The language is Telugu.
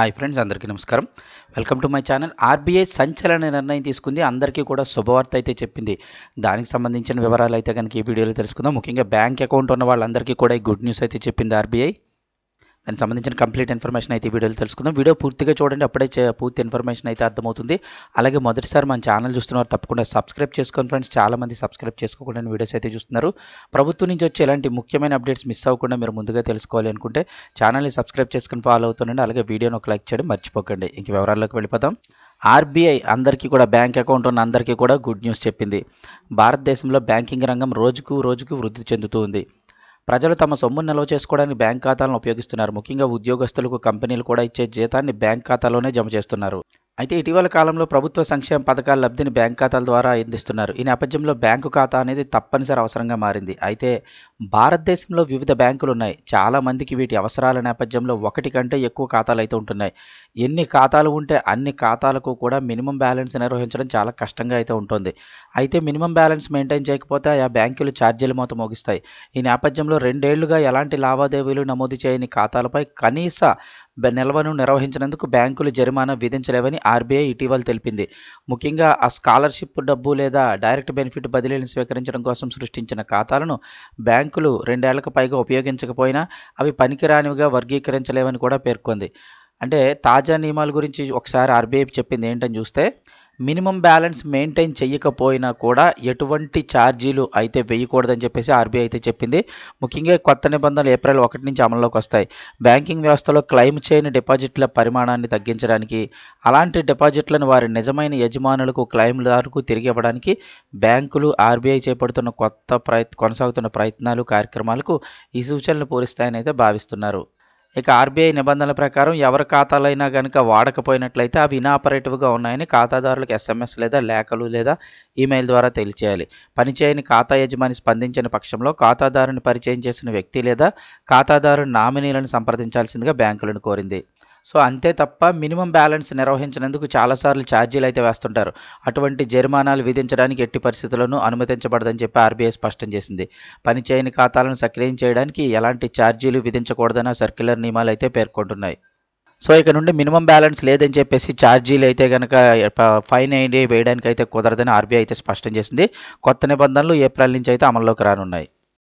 హాయ్ ఫ్రెండ్స్ అందరికీ నమస్కారం. Welcome to my channel. RBI సంచలన నిర్ణయం తీసుకుంది. అందరికీ కూడా శుభవార్త అయితే చెప్పింది. దానికి సంబంధించిన వివరాలు అయితే కనుక ఈ వీడియోలో తెలుసుకుందాం. ముఖ్యంగా బ్యాంక్ అకౌంట్ ఉన్న వాళ్ళందరికీ కూడా ఈ గుడ్ న్యూస్ అయితే చెప్పింది ఆర్బీఐ. దానికి సంబంధించిన కంప్లీట్ ఇన్ఫర్మేషన్ అయితే ఈ వీడియోలో తెలుసుకుందాం. వీడియో పూర్తిగా చూడండి అప్పుడే పూర్తి ఇన్ఫర్మేషన్ అయితే అర్థమవుతుంది. అలాగే మొదటిసారి మన ఛానల్ చూస్తున్నారు తప్పకుండా సబ్స్క్రైబ్ చేసుకోండి ఫ్రెండ్స్. చాలా మంది సబ్స్క్రైబ్ చేసుకోకుండా వీడియోస్ అయితే చూస్తున్నారు. ప్రభుత్వం నుంచి వచ్చే ఇలాంటి ముఖ్యమైన అప్డేట్స్ మిస్ అవ్వకుండా మీరు ముందుగా తెలుసుకోవాలి అనుకుంటే ఛానల్ని సబ్స్క్రైబ్ చేసుకుని ఫాలో అవుతుండండి. అలాగే వీడియోని ఒక లైక్ చేయడం మర్చిపోకండి. ఇంక వివరాల్లోకి వెళ్ళిపోదాం. ఆర్బీఐ అందరికీ కూడా బ్యాంక్ అకౌంట్ ఉన్న అందరికీ కూడా గుడ్ న్యూస్ చెప్పింది. భారతదేశంలో బ్యాంకింగ్ రంగం రోజుకు రోజుకు వృద్ధి చెందుతూ ఉంది. ప్రజలు తమ సొమ్మును నిల్వ చేసుకోవడానికి బ్యాంక్ ఖాతాలను ఉపయోగిస్తున్నారు. ముఖ్యంగా ఉద్యోగస్తులకు కంపెనీలు కూడా ఇచ్చే జీతాన్ని బ్యాంక్ ఖాతాలోనే జమ చేస్తున్నారు. అయితే ఇటీవల కాలంలో ప్రభుత్వ సంక్షేమ పథకాల లబ్ధిని బ్యాంక్ ఖాతాల ద్వారా అందిస్తున్నారు. ఈ నేపథ్యంలో బ్యాంకు ఖాతా అనేది తప్పనిసరి అవసరంగా మారింది. అయితే భారతదేశంలో వివిధ బ్యాంకులు ఉన్నాయి. చాలా మందికి వీటి అవసరాల నేపథ్యంలో ఒకటి కంటే ఎక్కువ ఖాతాలు అయితే ఉంటున్నాయి. ఎన్ని ఖాతాలు ఉంటే అన్ని ఖాతాలకు కూడా మినిమం బ్యాలెన్స్ నిర్వహించడం చాలా కష్టంగా అయితే ఉంటుంది. అయితే మినిమం బ్యాలెన్స్ మెయింటైన్ చేయకపోతే ఆ బ్యాంకులు ఛార్జీలు మొత్తం మోగిస్తాయి. ఈ నేపథ్యంలో రెండేళ్ళుగా ఎలాంటి లావాదేవీలు నమోదు చేయని ఖాతాలపై కనీస నిల్వను నిర్వహించినందుకు బ్యాంకులు జరిమానా విధించలేవని ఆర్బీఐ ఇటీవల తెలిపింది. ముఖ్యంగా ఆ స్కాలర్షిప్ డబ్బు లేదా డైరెక్ట్ బెనిఫిట్ బదిలీలను స్వీకరించడం కోసం సృష్టించిన ఖాతాలను బ్యాంకులు రెండేళ్ళకు పైగా ఉపయోగించకపోయినా అవి పనికిరానివిగా వర్గీకరించలేవని కూడా పేర్కొంది. అంటే తాజా నియమాల గురించి ఒకసారి ఆర్బీఐ చెప్పింది ఏంటని చూస్తే మినిమం బ్యాలెన్స్ మెయింటైన్ చేయకపోయినా కూడా ఎటువంటి ఛార్జీలు అయితే వేయకూడదని చెప్పేసి ఆర్బీఐ అయితే చెప్పింది. ముఖ్యంగా కొత్త నిబంధనలు ఏప్రిల్ ఒకటి నుంచి అమల్లోకి వస్తాయి. బ్యాంకింగ్ వ్యవస్థలో క్లెయిమ్ చేయని డిపాజిట్ల పరిమాణాన్ని తగ్గించడానికి అలాంటి డిపాజిట్లను వారి నిజమైన యజమానులకు క్లెయిమ్దారుకు తిరిగి ఇవ్వడానికి బ్యాంకులు ఆర్బీఐ చేపడుతున్న కొత్త ప్రయత్ కొనసాగుతున్న ప్రయత్నాలు కార్యక్రమాలకు ఈ సూచనలు పూరిస్తాయని అయితే భావిస్తున్నారు. ఇక ఆర్బీఐ నిబంధనల ప్రకారం ఎవరి ఖాతాలైనా కనుక వాడకపోయినట్లయితే అవి ఇనాపరేటివ్గా ఉన్నాయని ఖాతాదారులకు ఎస్ఎంఎస్ లేదా లేఖలు లేదా ఈమెయిల్ ద్వారా తెలియచేయాలి. పనిచేయని ఖాతా యజమాని స్పందించిన పక్షంలో ఖాతాదారుని పరిచయం చేసిన వ్యక్తి లేదా ఖాతాదారు నామినీలను సంప్రదించాల్సిందిగా బ్యాంకులను కోరింది. సో అంతే తప్ప మినిమం బ్యాలెన్స్ నిర్వహించినందుకు చాలాసార్లు ఛార్జీలు అయితే వేస్తుంటారు. అటువంటి జరిమానాలు విధించడానికి ఎట్టి పరిస్థితుల్లోనూ అనుమతించబడదని చెప్పి ఆర్బీఐ స్పష్టం చేసింది. పనిచేయని ఖాతాలను సక్రియం చేయడానికి ఎలాంటి ఛార్జీలు విధించకూడదన్న సర్క్యులర్ నియమాలు అయితే పేర్కొంటున్నాయి. సో ఇక నుండి మినిమం బ్యాలెన్స్ లేదని చెప్పేసి ఛార్జీలు అయితే కనుక ఫైన్ అయ్యి వేయడానికి అయితే కుదరదని ఆర్బీఐ అయితే స్పష్టం చేసింది. కొత్త నిబంధనలు ఏప్రిల్ నుంచి అయితే అమల్లోకి రానున్నాయి.